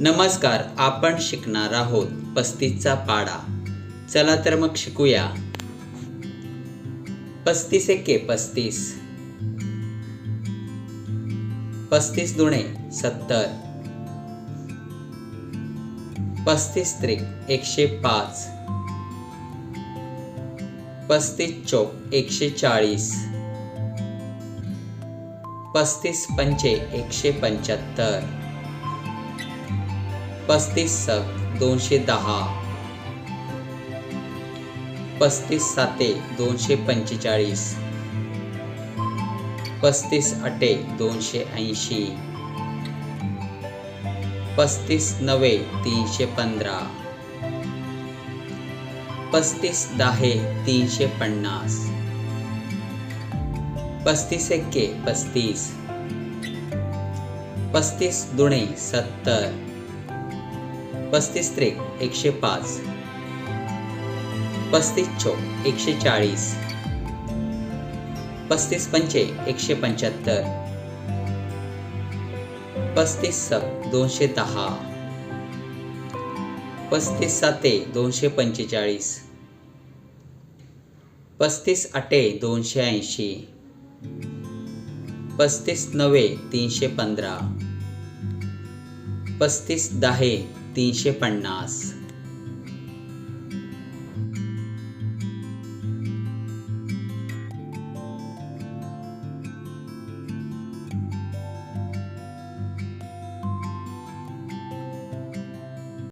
नमस्कार आपण शिकणार आहोत पस्तीसचा पाडा. चला तर मग शिकूया. पस्तीस एके पस्तीस. पस्तीस दुणे सत्तर. पस्तीस त्रिक एकशे पाच. पस्तीस चौक एकशे चाळीस. पस्तीस पंचे एकशे पंच्याहत्तर. पस्तीस सक दोनशे दहा. पस्तीस साते दोनशे पंचेचाळीस. पस्तीस अटे दोनशे ऐंशी. पस्तीस नवे तीनशे पंधरा. पस्तीस दहे तीनशे पन्नास. पस्तीस एक्के पस्तीस. पस्तीस दुणे सत्तर. पस्तीस त्रेक एकशे पाच. पस्तीस चौक एकशे चाळीस. पस्तीस पंचे एकशे पंच्याहत्तर. पस्तीस सक दोनशे दहा. पस्तीस साते दोनशे पंचेचाळीस. पस्तीस आटे दोनशे ऐंशी. पस्तीस नवे तीनशे पंधरा. पस्तीस दहा तीनशे पन्नास.